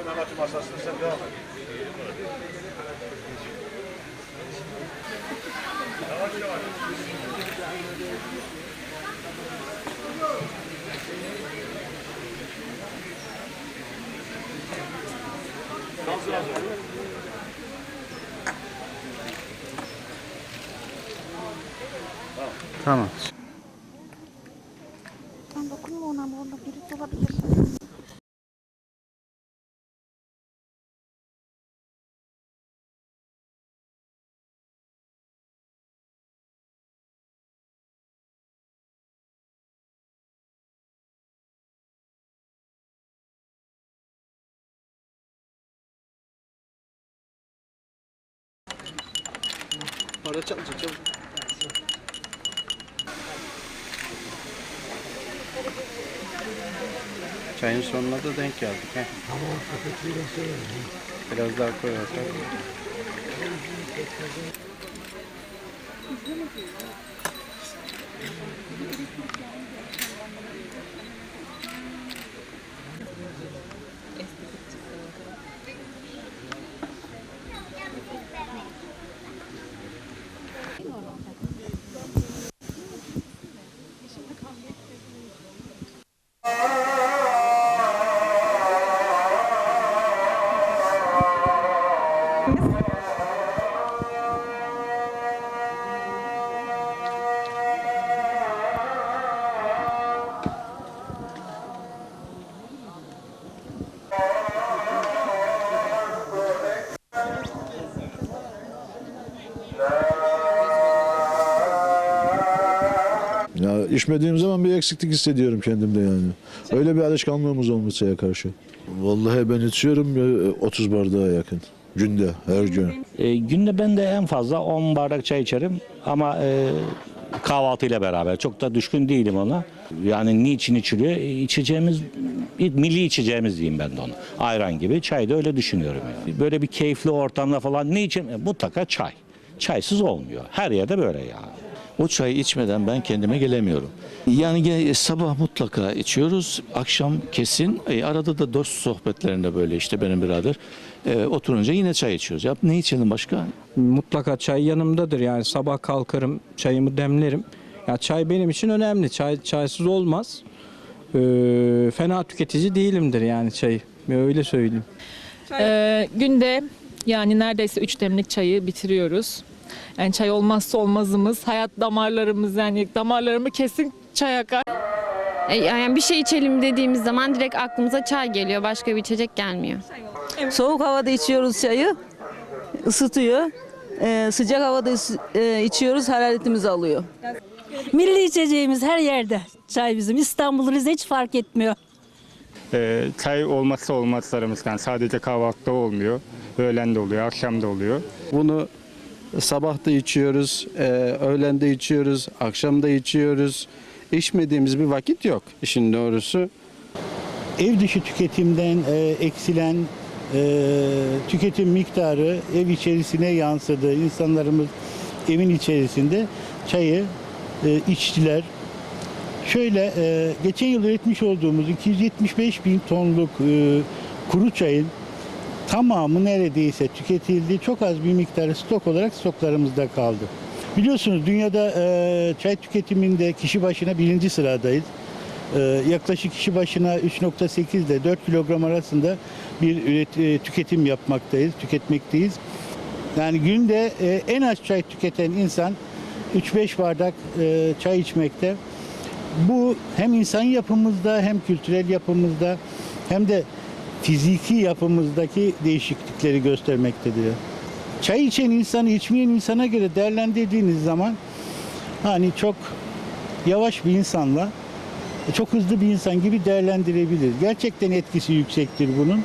Ali Mehmet'in masasını sen devam et. Yavaş yavaş. Nasıl lazım? Tamam. Orada çalacak çabuk. Çayın sonuna da denk geldik. He. Biraz daha koyarsak. İçmediğim zaman bir eksiklik hissediyorum kendimde yani. Öyle bir alışkanlığımız olmuş çaya karşı. Vallahi ben içiyorum ya, 30 bardağa yakın. Günde, her gün. E, günde ben de en fazla 10 bardak çay içerim ama e, kahvaltıyla beraber çok da düşkün değilim ona. Yani niçin içiliyor? E, içeceğimiz milli içeceğimiz diyeyim ben de onu. Ayran gibi çay da öyle düşünüyorum yani. Böyle bir keyifli ortamda falan ne için? E, mutlaka çay. Çaysız olmuyor. Her yerde böyle yani. O çayı içmeden ben kendime gelemiyorum. Yani gene sabah mutlaka içiyoruz, akşam kesin. E, arada da dost sohbetlerinde böyle işte benim birader. E, oturunca yine çay içiyoruz. Ya ne içelim başka? Mutlaka çay yanımdadır yani sabah kalkarım çayımı demlerim. Ya çay benim için önemli. Çay çaysız olmaz. Ee, fena tüketici değilimdir yani çayı. Öyle söyleyeyim. Ee, günde yani neredeyse üç demlik çayı bitiriyoruz. Yani çay olmazsa olmazımız. Hayat damarlarımız yani damarlarımı kesin çay akar. E, Yani bir şey içelim dediğimiz zaman direkt aklımıza çay geliyor. Başka bir içecek gelmiyor. Soğuk havada içiyoruz çayı. ısıtıyor. Ee, sıcak havada e, içiyoruz hararetimizi alıyor. Milli içeceğimiz her yerde. Çay bizim. İstanbul, Rize hiç fark etmiyor. Ee, çay olmazsa olmazlarımızdan sadece kahvaltıda olmuyor. Öğlen de oluyor, akşam da oluyor. Bunu sabah da içiyoruz, e, öğlen de içiyoruz, akşam da içiyoruz. İçmediğimiz bir vakit yok işin doğrusu. ev dışı tüketimden e, eksilen e, tüketim miktarı ev içerisine yansıdı. İnsanlarımız evin içerisinde çayı e, içtiler. Şöyle e, geçen yıl üretmiş olduğumuz 275 bin tonluk e, kuru çayın tamamı neredeyse tüketildi. Çok az bir miktarı stok olarak stoklarımızda kaldı. Biliyorsunuz dünyada e, çay tüketiminde kişi başına birinci sıradayız. Ee, yaklaşık kişi başına 3.8 ile 4 kilogram arasında bir üret, e, tüketim yapmaktayız, tüketmekteyiz. Yani günde e, en az çay tüketen insan 3-5 bardak e, çay içmekte. Bu hem insan yapımızda hem kültürel yapımızda hem de fiziki yapımızdaki değişiklikleri göstermektedir. Çay içen insanı içmeyen insana göre değerlendirdiğiniz zaman hani çok yavaş bir insanla çok hızlı bir insan gibi değerlendirebilir. Gerçekten etkisi yüksektir bunun.